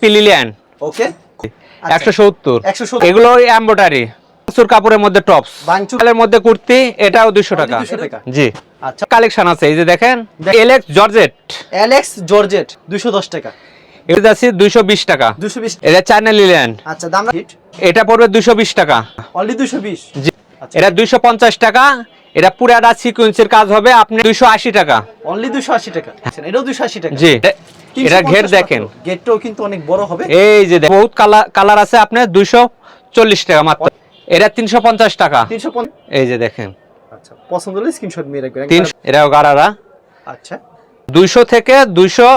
VIP Lilian ওকে একশো সত্তর। 170 এগুলো এম্বোটারি কাপড়ের মধ্যে টপস বাংচুর এর মধ্যে কুর্তি এটাও দুশো টাকা। 200 টাকা। জি। আচ্ছা। কালেকশন আছে এই যে দেখেন এলেক্স জর্জেট অ্যালেক্স জর্জেট দুশো দশ টাকা। এটা আছে দুইশো বিশ টাকা। দুশো বিশ এটা চায়না লিলিয়ান আচ্ছা দাম এটা পড়বে দুইশো বিশ টাকা। অনলি দুশো বিশ? জি। আচ্ছা। এটা দুইশো পঞ্চাশ টাকা। এটা পুরাটা সিকুয়েন্সের কাজ হবে আপনি দুইশো আশি টাকা। অনলি দুশো আশি টাকা। আচ্ছা, এটাও দুশো আশি টাকা। জি। এটা ঘের দেখেন। গেটটাও কিন্তু অনেক বড় হবে। এই যে দেখেন, বহুত কালার কালার আছে আপনার দুইশো চল্লিশ টাকা মাত্র। এটা তিনশো পঞ্চাশ টাকা। তিনশো এই যে দেখেন। আচ্ছা পছন্দ হলে স্ক্রিনশট নিয়ে রাখবেন। এটাও গাড়ারা আচ্ছা। দুইশো থেকে দুইশো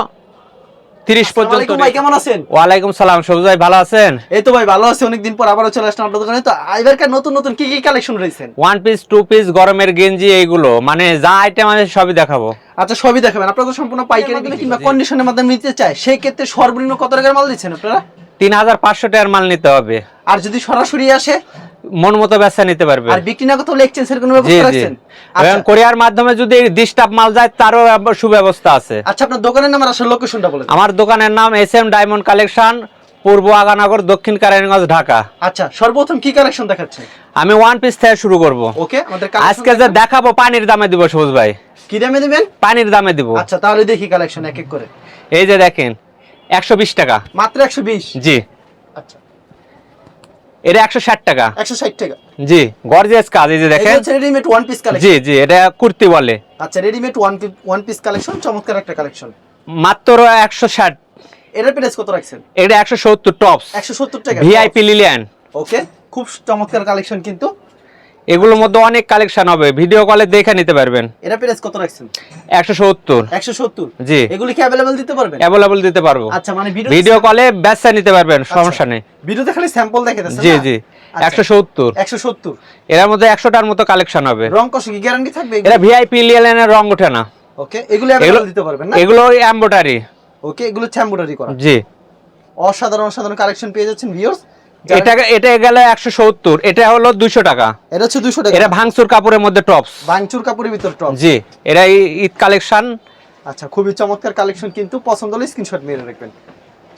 তিরিশ আসসালামু পর্যন্ত ভাই কেমন আছেন? ওয়ালাইকুম সালাম সবুজ ভাই ভালো আছেন? এই তো ভাই ভালো আছি অনেকদিন পর আবারও চলে আসলাম আপনার দোকানে। তো এবারকার নতুন নতুন কি কি কালেকশন রয়েছেন ওয়ান পিস টু পিস গরমের গেঞ্জি এইগুলো। মানে যা আইটেম আছে সবই দেখাবো। আচ্ছা সবই দেখাবেন। আপনারা তো সম্পূর্ণ পাইকারি বিক্রি কিংবা কন্ডিশনের মাধ্যমে নিতে চায় সেই ক্ষেত্রে সর্বনিম্ন কত টাকার মাল দিচ্ছেন আপনারা? তিন হাজার পাঁচশো টাকার মাল নিতে হবে। আর যদি সরাসরি আসে মন মতো ব্যবসা নিতে পারবে। আর বিক্রি না করতে হলে এক্সচেঞ্জের কোনো ব্যবস্থা রাখছেন এবং আচ্ছা। কোরিয়ার মাধ্যমে যদি ডিস্টার্ব মাল যায় তারও সুব্যবস্থা আছে। আচ্ছা আপনার দোকানের নাম আর আসলে লোকেশনটা বলে দিন। আমার দোকানের নাম এস এম ডায়মন্ড কালেকশন পূর্ব আগানগর দক্ষিণ কারায়ণগঞ্জ ঢাকা। আচ্ছা সর্বপ্রথম কি কালেকশন দেখাচ্ছেন আমি ওয়ান পিস থেকে শুরু করব। ওকে আমাদের আজকে যে দেখাবো পানির দামে দিব সবুজ ভাই। কি দামে দিবেন? পানির দামে দিব। আচ্ছা তাহলে দেখি কালেকশন এক এক করে। এই যে দেখেন একশো বিশ টাকা। মাত্র একশো বিশ? জি। এটা একশো ষাট টাকা। একশো ষাট টাকা। জি গর্জিয়াস কাজ এই যে দেখেন। রেডিমেড ওয়ান পিস কালেকশন জি জি এটা কুর্তি বলে। আচ্ছা readymade one one piece collection চমৎকার একটা কালেকশন মাত্র একশো ষাট। এটার প্রাইস কত রাখছেন? এটা একশো সত্তর টপস একশো সত্তর টাকা ভিআইপি লিলিয়ান ওকে খুব চমৎকার কালেকশন কিন্তু। এগুলোর মধ্যে অনেক কালেকশন হবে। ভিডিও কলে দেখে নিতে পারবেন। এটা প্রাইস কত রাখছেন? একশো সত্তর। একশো সত্তর? জি। এগুলি কি অ্যাভেলেবল দিতে পারবেন? অ্যাভেলেবল দিতে পারব। আচ্ছা মানে ভিডিও ভিডিও কলে ব্যবসা নিতে পারবেন সমস্যা নেই। ভিডিওতে খালি স্যাম্পল দেখে দিচ্ছেন জি। জি একশো সত্তর। একশো সত্তর? এর মধ্যে একশোটার মতো কালেকশন হবে। রং কষ কি গ্যারান্টি থাকবে এটা ভিআইপি লিলিয়ানের রং ওঠে না। ওকে এগুলো অ্যাভেলেবল দিতে পারবেন না? এগুলো এম্বোটারি ওকে এগুলো চ্যাম্বুটারি করা। জি। অসাধারণ অসাধারণ কালেকশন পেয়ে যাচ্ছেন ভিউয়ার্স এটা এটা গেলে একশো সত্তর এটা হলো 200 টাকা। এটা হচ্ছে 200 টাকা। এটা ভাঙচুর কাপড়ের মধ্যে টপস ভাঙচুর কাপড়ের ভিতর টপ জি এটা এই ঈদ কালেকশন আচ্ছা খুবই চমৎকার কালেকশন কিন্তু পছন্দ হলে স্ক্রিনশট মেরে রাখবেন।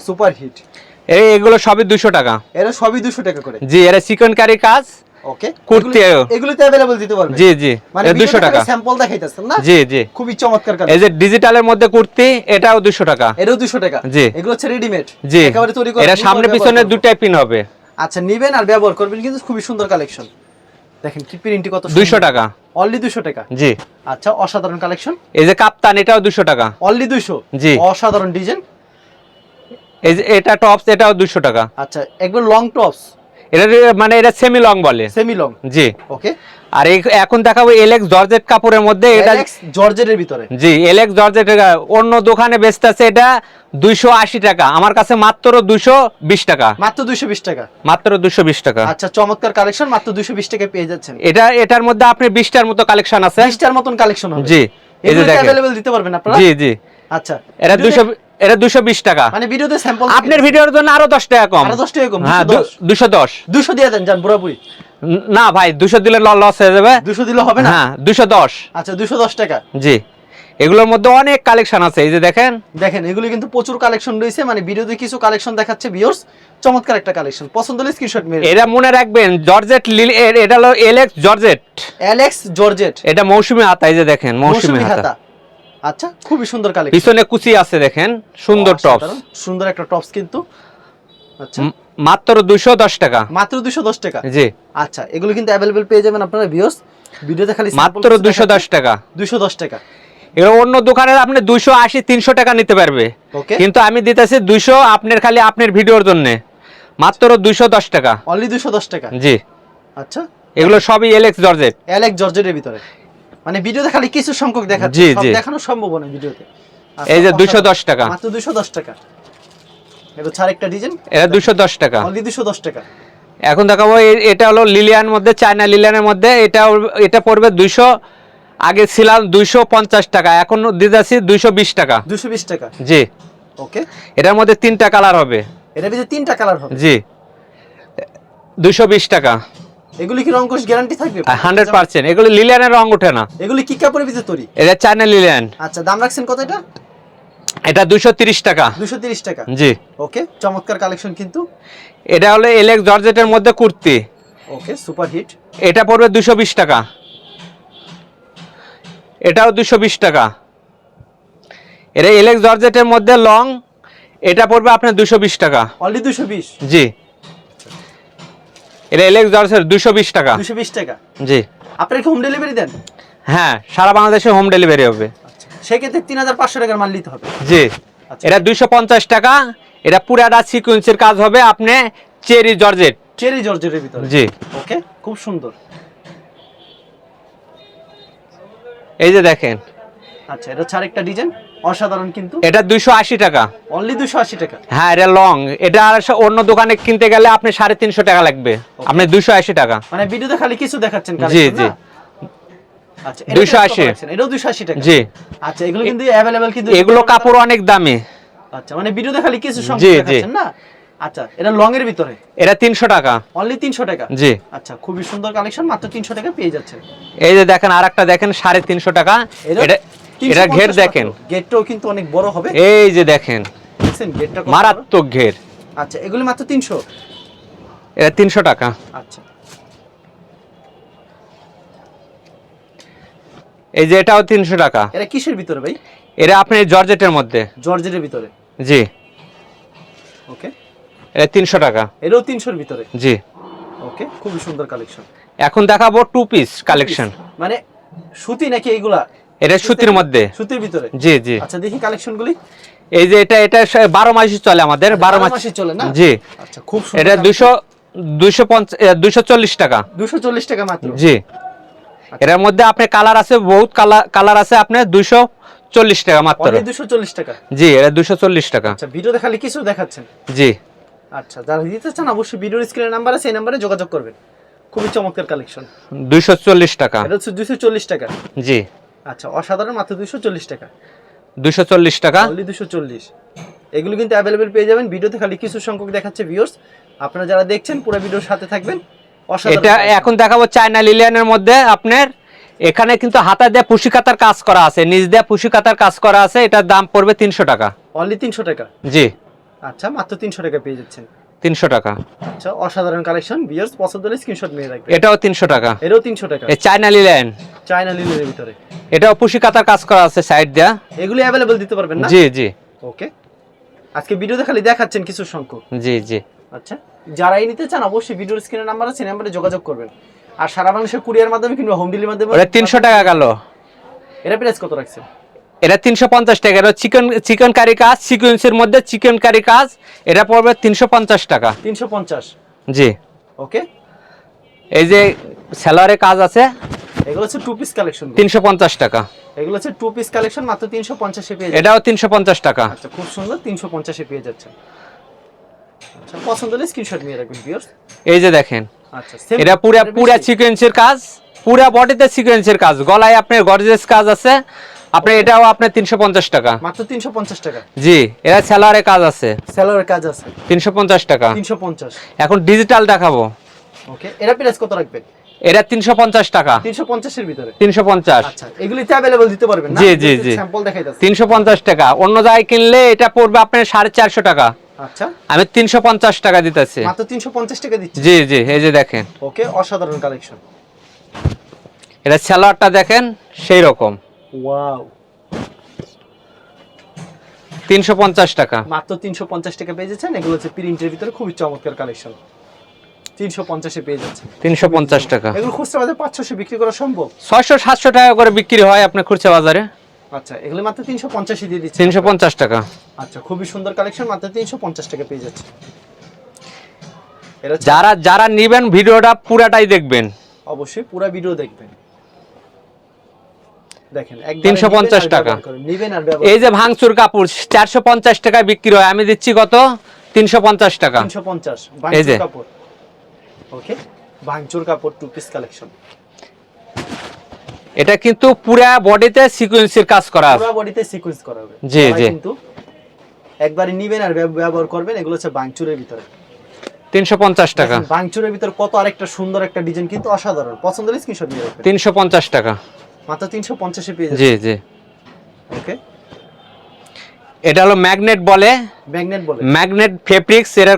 সুপার হিট এই এগুলো সবই 200 টাকা। এরা সবই 200 টাকা করে। জি এটা চিকন কারি কাজ। ওকে কুর্তি। এগুলোতে অ্যাভেলেবল দিতে পারবেন জি জি। মানে এটা দুশো টাকা। স্যাম্পল দেখাইতেছেন না? জি জি। খুবই চমৎকার এই যে ডিজিটালের মধ্যে কুর্তি এটাও দুশো টাকা। এটাও দুশো টাকা। জি। এগুলো হচ্ছে রেডিমেড জি। একেবারে তৈরি করে এটা সামনে পিছনে। দুটাই পিন হবে। আচ্ছা নিবেন আর ব্যবহার করবেন কিন্তু খুবই সুন্দর কালেকশন। দেখেন কি প্রিন্টটি কত দুইশো টাকা। অনলি দুশো টাকা। জি। আচ্ছা অসাধারণ কালেকশন। এই যে কাপ্তান এটাও দুশো টাকা। অনলি দুইশো জি। অসাধারণ ডিজাইন। এই যে এটা টপস এটাও দুশো টাকা। আচ্ছা একবার লং টপস এটা মানে এটা সেমি লং বলে। সেমি লং জি। ওকে আর এখন দেখাবো এলেক্স জর্জেট কাপড়ের মধ্যে। এটা জর্জেটের ভিতরে। জি এলেক্স জর্জেট অন্য দোকানে বেচতেছে এটা দুইশো আশি টাকা। আমার কাছে মাত্র দুইশো বিশ টাকা। মাত্র দুইশো বিশ টাকা। মাত্র দুশো বিশ টাকা। আচ্ছা চমৎকার কালেকশন মাত্র বিশ টাকায় পেয়ে যাচ্ছেন। এটা এটার মধ্যে আপনি বিশটার মতো কালেকশন আছে। বিশটার মতন কালেকশন জি এই যে দিতে পারবেন আপনারা? জি জি। আচ্ছা। এটা এটা টাকা। মানে ভিডিওতে স্যাম্পল আপনার ভিডিওর জন্য আরও দশ টাকা কম। আরও 10 টাকা কম, হ্যাঁ 210 দিয়ে দেন পুরোপুরি। না ভাই দিলে লস হয়ে যাবে। দিলে হবে না? হ্যাঁ দুশো দশ। আচ্ছা দুশো দশ টাকা। জি। এগুলোর মধ্যে অনেক কালেকশন আছে এই যে দেখেন। দেখেন এগুলো কিন্তু প্রচুর কালেকশন রয়েছে। মানে ভিডিওতে কিছু কালেকশন দেখাচ্ছে ভিউয়ার্স চমৎকার একটা কালেকশন পছন্দ হলে স্ক্রিনশট মেরে এটা মনে রাখবেন জর্জেট লিল এটা হলো এলেক্স জর্জেট অ্যালেক্স জর্জেট এটা মৌসুমি হাতা এই যে দেখেন মৌসুমী হাতা। আচ্ছা খুবই সুন্দর কালেকশন পিছনে কুচি আছে দেখেন সুন্দর টপস সুন্দর একটা টপস কিন্তু। আচ্ছা। মাত্র দুশো দশ টাকা। মাত্র দুশো দশ টাকা? জি। আচ্ছা এগুলো কিন্তু অ্যাভেলেবেল পেয়ে যাবেন আপনারা ভিউয়ার্স ভিডিওতে খালি মাত্র দুশো দশ টাকা। দুশো দশ টাকা। এবার অন্য দোকানে আপনি দুইশো আশি তিনশো টাকা নিতে পারবে। ওকে। কিন্তু আমি দিতেছি দুইশো আপনার খালি আপনার ভিডিওর জন্য। মাত্র দুইশো দশ টাকা। অনলি দুশো দশ টাকা? জি। আচ্ছা। এগুলো সবই এলেক্স জর্জেট অ্যালেক্স জর্জেটের ভিতরে। মানে ভিডিওতে খালি কিছু সংখ্যক দেখা জি, সব জি। দেখানো সম্ভব না ভিডিওতে। এই যে অসাধারণ। দুইশো দশ টাকা। মাত্র দুশো দশ টাকা। এটা হচ্ছে আরেকটা ডিজাইন। এটা দুশো দশ টাকা। অনলি দুশো দশ টাকা। এখন দেখাবো এটা হলো লিলিয়ান মধ্যে চায়না লিলিয়ানের মধ্যে। এটা এটা পড়বে দুইশো আগে ছিলাম দুইশো পঞ্চাশ টাকা এখন দুইশো বিশ টাকা। দুশো বিশ টাকা। জি। ওকে। এটার মধ্যে তিনটা কালার হবে। এটার ভিতরে তিনটা কালার হবে। জি। দুইশো বিশ টাকা। এগুলি কি রংকশ গ্যারান্টি থাকবে? হান্ড্রেড পার্সেন্ট এগুলো লিলিয়ানের রং ওঠে না। এগুলি কি কাপড়ের ভিতরে তৈরি? এটা চায়না লিলিয়ান। আচ্ছা দাম রাখছেন কত এটা? এটা দুশো তিরিশ টাকা। দুশো তিরিশ টাকা। জি। ওকে চমৎকার কালেকশন কিন্তু। এটা হলো এলেক্স জর্জেটের মধ্যে কুর্তি। ওকে সুপার হিট। এটা পড়বে দুশো বিশ টাকা। এটাও দুশো বিশ টাকা। এটা এলেক্স জর্জেটের মধ্যে লং এটা পড়বে আপনার দুশো বিশ টাকা। অনলি দুশো বিশ? জি। এটা এলেক্স জর্জেট দুশো বিশ টাকা। দুশো বিশ টাকা। জি। আপনারা কি হোম ডেলিভারি দেন? হ্যাঁ সারা বাংলাদেশে হোম ডেলিভারি হবে। আচ্ছা সেক্ষেত্রে তিন হাজার পাঁচশো টাকার মাল নিতে হবে। জি। আচ্ছা। এটা দুইশো পঞ্চাশ টাকা। এটা পুরাটা সিকুয়েন্সের কাজ হবে আপনি চেরি জর্জেট চেরি জর্জেটের ভিতরে। জি। ওকে খুব সুন্দর। এই যে দেখেন আচ্ছা এটা হচ্ছে আরেকটা ডিজাইন অসাধারণ কিন্তু। এটা দুইশো আশি টাকা। অনলি দুশো আশি টাকা? হ্যাঁ এটা লং এটা আর অন্য দোকানে কিনতে গেলে আপনি সাড়ে তিনশো টাকা লাগবে। আপনি দুইশো আশি টাকা। মানে ভিডিওতে খালি কিছু দেখাচ্ছেন জি, জি। আচ্ছা 280 এটাও দুশো আশি টাকা? জি। আচ্ছা এগুলো কিন্তু অ্যাভেলেবেল কিন্তু এগুলো কাপড় অনেক দামি। আচ্ছা মানে ভিডিওতে খালি কিছু সংখ্যা। দেখাচ্ছেন না? আচ্ছা এটা লং এর ভিতরে? এটা তিনশো টাকা। অনলি তিনশো টাকা? জি। আচ্ছা খুবই সুন্দর কালেকশন মাত্র তিনশো টাকা পেয়ে যাচ্ছেন এই যে দেখেন আর একটা দেখেন সাড়ে তিনশো টাকা। এটা এটা ঘের দেখেন। গেটটাও কিন্তু অনেক বড় হবে। এই যে দেখেন গেটটা মারাত্মক ঘের। আচ্ছা এগুলো মাত্র তিনশো? এটা তিনশো টাকা। আচ্ছা। এই যে এটাও তিনশো টাকা। এটা কিসের ভিতরে ভাই? এটা আপনি জর্জেটের মধ্যে। জর্জেটের ভিতরে? জি। ওকে। এটা তিনশো টাকা। এটাও তিনশোর ভিতরে? জি। ওকে খুবই সুন্দর কালেকশন এখন দেখাবো টু পিস কালেকশন মানে সুতি নাকি এইগুলা এটা সুতির মধ্যে। সুতির ভিতরে? জি জি। আচ্ছা দেখি কালেকশনগুলি। এই যে এটা এটা সে- বারো মাসই চলে আমাদের বারো মাস মাসে চলে না? জি। আচ্ছা খুব এটা দুশো পঞ্চাশ দুশো চল্লিশ টাকা। দুশো চল্লিশ টাকা মাত্র? জি। এটার মধ্যে আপনি কালার আছে বহুত কালার কালার আছে আপনার দুশো চল্লিশ টাকা মাত্র। অনলি দুশো চল্লিশ টাকা? জি এটা দুশো চল্লিশ টাকা। আচ্ছা ভিডিওতে খালি কিছু দেখাচ্ছেন? জি। আচ্ছা যারা দিতে চান অবশ্যই ভিডিওর স্ক্রিনের নাম্বার আছে এই নাম্বারে যোগাযোগ করবেন। খুবই চমৎকার কালেকশন। দুশো চল্লিশ টাকা। এটা হচ্ছে চল্লিশ টাকা। জি। আচ্ছা অসাধারণ মাত্র দুশো চল্লিশ টাকা। দুশো চল্লিশ টাকা? দুশো চল্লিশ। এগুলো কিন্তু অ্যাভেলেবেল পেয়ে যাবেন। ভিডিওতে খালি কিছু সংখ্যক দেখাচ্ছে ভিউয়ার্স আপনারা যারা দেখছেন পুরো ভিডিওর সাথে থাকবেন। এটা এখন দেখাবো চায়না লিলিয়ানের মধ্যে আপনার। এখানে কিন্তু হাতা দিয়ে পুষি কাতার কাজ করা আছে। নিজ দিয়ে পুষি কাতার কাজ করা আছে। এটার দাম পড়বে তিনশো টাকা। অনলি তিনশো টাকা? জি। আচ্ছা মাত্র তিনশো টাকা পেয়ে যাচ্ছেন। তিনশো টাকা। আচ্ছা অসাধারণ কালেকশন ভিউয়ার্স পছন্দ হলে স্ক্রিনশট নিয়ে রাখবেন। এটাও তিনশো টাকা। এরও তিনশো টাকা। এই চায়না লিলিয়ান চায়না লিলের ভিতরে। এটাও পুষি কাতার কাজ করা আছে সাইড দিয়া। এগুলি অ্যাভেলেবেল দিতে পারবেন না? জি জি। ওকে আজকে ভিডিওতে খালি দেখাচ্ছেন কিছু সংখ্যক। জি জি। আচ্ছা যারাই নিতে চান অবশ্যই ভিডিওর স্ক্রিনের নাম্বার আছে নাম্বারে যোগাযোগ করবেন। আর সারা বাংলাদেশের কুরিয়ার মাধ্যমে কিংবা হোম ডেলিভারি মাধ্যমে ওটা তিনশো টাকা গেল। এটা প্রাইস কত রাখছেন এটা তিনশো পঞ্চাশ টাকা। এটা চিকেন চিকেন কারি কাজ সিকুয়েন্সের মধ্যে চিকেন কারি কাজ এটা পড়বে তিনশো পঞ্চাশ টাকা। তিনশো পঞ্চাশ। জি। ওকে। এই যে স্যালোয়ারে কাজ আছে এগুলো হচ্ছে টু পিস কালেকশন তিনশো পঞ্চাশ টাকা। এগুলো হচ্ছে টু পিস কালেকশন মাত্র তিনশো পঞ্চাশে পেয়ে যাচ্ছেন এটাও তিনশো পঞ্চাশ টাকা। আচ্ছা খুব সুন্দর তিনশো পঞ্চাশে পেয়ে যাচ্ছেন আচ্ছা পছন্দ হলে স্ক্রিনশট নিয়ে রাখবেন ভিউয়ার্স এই যে দেখেন আচ্ছা এটা পুরা পুরা সিকোয়েন্সের কাজ পুরা বডিতে সিকোয়েন্সের কাজ গলায় আপনার গর্জেস কাজ আছে। আপনার এটাও তিনশো পঞ্চাশ টাকা। মাত্র তিনশো পঞ্চাশ টাকা। জি এটা স্যালোয়ারে কাজ আছে। স্যালোয়ার কাজ আছে। তিনশো পঞ্চাশ টাকা। তিনশো পঞ্চাশ। এখন ডিজিটাল দেখাবো। ওকে এটা প্রাইস কত রাখবেন এটা তিনশো পঞ্চাশ টাকা। তিনশো পঞ্চাশের ভিতরে? তিনশো পঞ্চাশ। আচ্ছা এগুলিতে অ্যাভেলেবল দিতে পারবেন না? জি, জি, জি। স্যাম্পল দেখাই যাচ্ছে তিনশো পঞ্চাশ টাকা। অন্য জায়গায় কিনলে এটা পড়বে আপনার সাড়ে চারশো টাকা। আচ্ছা। আমি তিনশো পঞ্চাশ টাকা দিতেছি। মাত্র তিনশো পঞ্চাশ টাকা দিচ্ছি। জি জি এই যে দেখেন। ওকে অসাধারণ কালেকশন এটা স্যালোয়ারটা দেখেন সেই রকম। ওয়াও তিনশো পঞ্চাশ টাকা। মাত্র তিনশো পঞ্চাশ টাকা পেয়ে যাচ্ছেন। এগুলো হচ্ছে প্রিন্টের ভিতরে খুবই চমৎকার কালেকশন তিনশো পঞ্চাশে পেয়ে যাচ্ছেন। তিনশো পঞ্চাশ টাকা। এগুলো খুচরা বাজারে পাঁচশোশো বিক্রি করা সম্ভব? ছয়শো সাতশো টাকা করে বিক্রি হয় আপনার খুচরা বাজারে। আচ্ছা এগুলো মাত্র তিনশো পঞ্চাশে দিয়ে দিচ্ছি তিনশো পঞ্চাশ টাকা। আচ্ছা খুবই সুন্দর কালেকশন মাত্র তিনশো পঞ্চাশ টাকা পেয়ে যাচ্ছে যারা যারা নিবেন ভিডিওটা পুরাটাই দেখবেন। অবশ্যই পুরো ভিডিও দেখবেন। দেখেন 350 টাকা। আর এই যে ভাঙচুর কাপড় চারশো পঞ্চাশ টাকায় বিক্রি হয় আমি দিচ্ছি কত? তিনশো পঞ্চাশ টাকা। তিনশো পঞ্চাশ এই যে। ভাঙচুর কাপড়। ওকে ভাঙচুর কাপড় টু পিস কালেকশন এটা কিন্তু পুরা বডিতে সিকুয়েন্সের কাজ করা আছে। পুরো বডিতে সিকোয়েন্স করা হবে। জি, জি। কিন্তু একবারে নিবেন আর ব্যবহার করবেন এগুলো হচ্ছে ভাঙচুরের ভিতরে। তিনশো পঞ্চাশ টাকা। দেখেন, ভাঙচুরের ভিতর কত আরেকটা সুন্দর একটা ডিজাইন কিন্তু অসাধারণ। পছন্দ হলে স্ক্রিনশট নিয়ে রাখবেন। তিনশো পঞ্চাশ টাকা। মাত্র তিনশো পঞ্চাশে পেয়ে জি জি। ওকে এটা হলো ম্যাগনেট বলে। ম্যাগনেট বলে। ম্যাগনেট ফেব্রিক্স এটার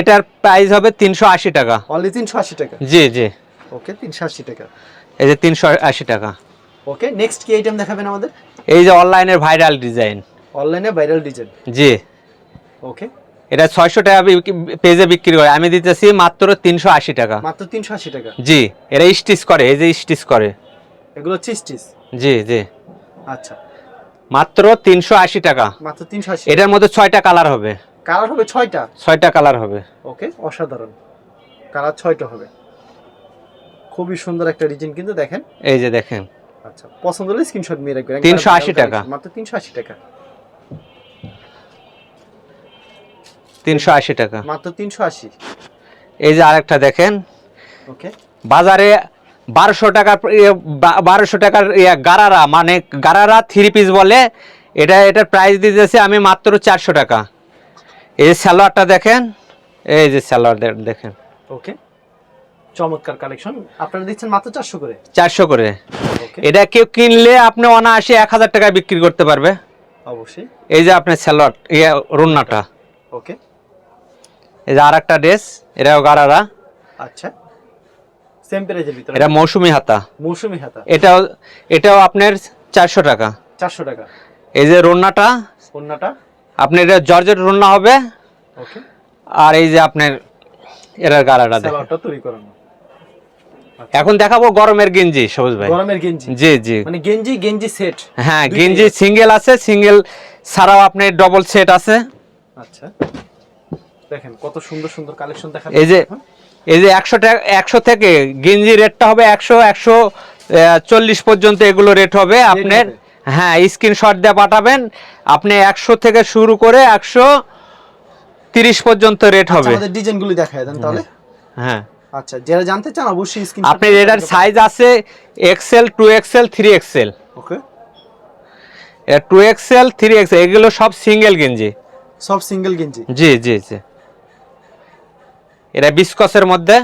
এটার প্রাইস হবে তিনশো আশি টাকা। অনলি তিনশো আশি টাকা? জি জি। ওকে তিনশো আশি টাকা। এই যে তিনশো আশি টাকা। ওকে নেক্সট কি আইটেম দেখাবেন আমাদের? এই যে অনলাইনের ভাইরাল ডিজাইন অনলাইনে ভাইরাল ডিজাইন জি। ওকে এটা ছয়শো টাকা পেজে বিক্রি করে আমি দিতেছি মাত্র তিনশো আশি টাকা। মাত্র তিনশো আশি টাকা। জি এরা স্টিচ করে এই যে স্টিচ করে। এগুলো হচ্ছে স্টিচ? জি জি। আচ্ছা। মাত্র তিনশো আশি টাকা। মাত্র তিনশো আশি। এটার মধ্যে ছয়টা কালার হবে। কালার হবে ছয়টা? ছয়টা কালার হবে। ওকে অসাধারণ। কালার ছয়টা হবে। খুবই সুন্দর একটা ডিজাইন কিন্তু দেখেন। এই যে দেখেন। আচ্ছা পছন্দ হলে স্ক্রিনশট নিয়ে রাখবেন। একবার 380 টাকা। মাত্র তিনশো আশি টাকা। তিনশো আশি টাকা। মাত্র তিনশো আশি। এই যে আরেকটা দেখেন। ওকে। বাজারে বারোশো টাকার বারোশো টাকার ইয়ে গারারা মানে গারারা থ্রি পিস বলে। এটা এটার প্রাইস দিতেছি আমি মাত্র চারশো টাকা। এই যে সালোয়ারটা দেখেন এই যে সালোয়ার দে- দেখেন। ওকে চমৎকার কালেকশন আপনারা দিচ্ছেন মাত্র চারশো করে? চারশো করে। এটা কেউ কিনলে আপনি অনায়াসে এক হাজার টাকায় বিক্রি করতে পারবে। অবশ্যই। এই যে আপনার সালোয়ার ইয়ে রুন্নাটা। ওকে এই যে আর একটা ড্রেস এটাও গারারা। আচ্ছা। সেম প্রাইজের ভিতরে। এটা মৌসুমি হাতা। মৌসুমি হাতা। এটাও এটাও আপনার চারশো টাকা। চারশো টাকা। এই যে রুন্নাটা অন্যটা আপনার এটা জর্জেট রুন্না হবে। ওকে। আর এই যে আপনার এটার সালোয়ারটা তৈরি করানো। এখন দেখাবো গরমের গেঞ্জি সবুজ ভাই। গরমের গেঞ্জি। জি জি। মানে গেঞ্জি গেঞ্জি সেট। হ্যাঁ গেঞ্জি সিঙ্গেল আছে সিঙ্গেল ছাড়াও আপনার ডবল সেট আছে। আচ্ছা। দেখেন কত সুন্দর সুন্দর কালেকশন দেখা এই যে এই যে একশো টাকা একশো থেকে গেঞ্জি রেটটা হবে একশো একশো চল্লিশ পর্যন্ত এগুলো রেট হবে। আপনার হ্যাঁ স্ক্রিনশট দিয়ে পাঠাবেন। আপনি একশো থেকে শুরু করে একশো তিরিশ পর্যন্ত রেট আচ্ছা, হবে। আমাদের ডিজাইন গুলি দেখায় দেন তাহলে। হ্যাঁ। আচ্ছা যারা জানতে চান অবশ্যই স্ক্রিন আপনার এটার সাইজ আছে XL two XL three XL okay two XL three XL এগুলো সব সিঙ্গেল গেঞ্জি। সব সিঙ্গেল গেঞ্জি? জি জি জি। এটা বিস্কসের মধ্যে।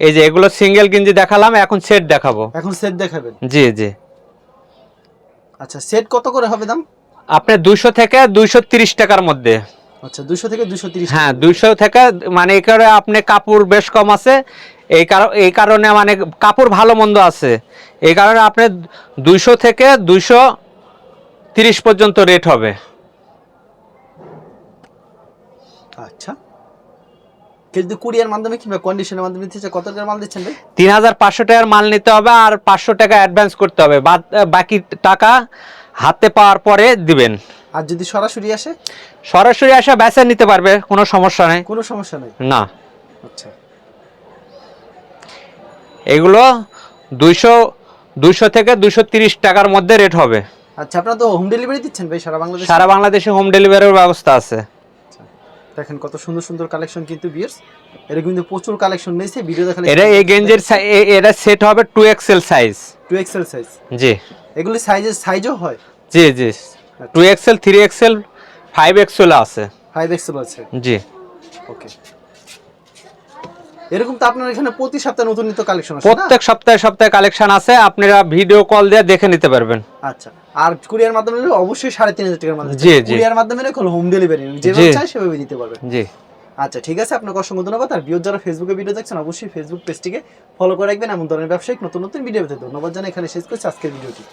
এই যে এগুলো সিঙ্গেল গেঞ্জি দেখালাম এখন সেট দেখাবো। এখন সেট দেখাবেন? জি জি। আচ্ছা সেট কত করে হবে দাম? আপনি দুইশো থেকে দুইশো তিরিশ টাকার মধ্যে। আচ্ছা দুশো থেকে দুশো তিরিশ হ্যাঁ দুইশো থেকে মানে এই কারণে আপনি কাপড় বেশ কম আছে। এই কারণ এই কারণে মানে কাপড় ভালো মন্দ আছে। এই কারণে আপনি দুইশো থেকে দুইশো তিরিশ পর্যন্ত রেট হবে। আচ্ছা। যদি কুরিয়ার মাধ্যমে কিংবা কন্ডিশনের মাধ্যমে নিতে কত টাকার মাল দিচ্ছেন ভাই? তিন হাজার পাঁচশো টাকার মাল নিতে হবে আর পাঁচশো টাকা অ্যাডভান্স করতে হবে। বাকি টাকা হাতে পাওয়ার পরে দিবেন। আর যদি সরাসরি আসে? সরাসরি আসা বেচে নিতে পারবে কোনো সমস্যা নেই। কোনো সমস্যা নেই? না। আচ্ছা। এগুলো দুইশো দুইশো থেকে দুইশো তিরিশ টাকার মধ্যে রেট হবে। আচ্ছা আপনারা তো হোম ডেলিভারি দিচ্ছেন ভাই সারা বাংলাদেশে? সারা বাংলাদেশে হোম ডেলিভারির ব্যবস্থা আছে। দেখেন কত সুন্দর সুন্দর কালেকশন কিন্তু বিয়ার্স এটা কিন্তু প্রচুর কালেকশন নিয়েছে ভিডিও দেখালে এটা এই গেঞ্জের এটা সেট হবে two XL size two XL size জি। এগুলি সাইজের সাইজও হয়। জি জি। Two XL three XL five XL আছে। ফাইভ এক্সেল আছে। জি। ওকে এরকম তো আপনার এখানে প্রতি সপ্তাহে নতুন নিত্য কালেকশন আছে প্রত্যেক সপ্তাহে সপ্তাহে কালেকশন আছে আপনারা ভিডিও কল দিয়ে দেখে নিতে পারবেন। আচ্ছা। আর কুরিয়ার মাধ্যমে নিলে অবশ্যই সাড়ে তিন হাজার টাকার মাধ্যমে। কুরিয়ার মাধ্যমে নিলে হোম ডেলিভারি যেভাবে চাই সেভাবে দিতে পারবেন জি। আচ্ছা ঠিক আছে আপনাকে অসংখ্য ধন্যবাদ। আর ভিউ যারা ফেসবুকে ভিডিও দেখছেন অবশ্যই ফেসবুক পেজটিকে ফলো করে রাখবেন। এমন ধরনের ব্যবসায়িক নতুন নতুন ভিডিও পেতে ধন্যবাদ জানাই। এখানে শেষ করছি আজকের ভিডিওটি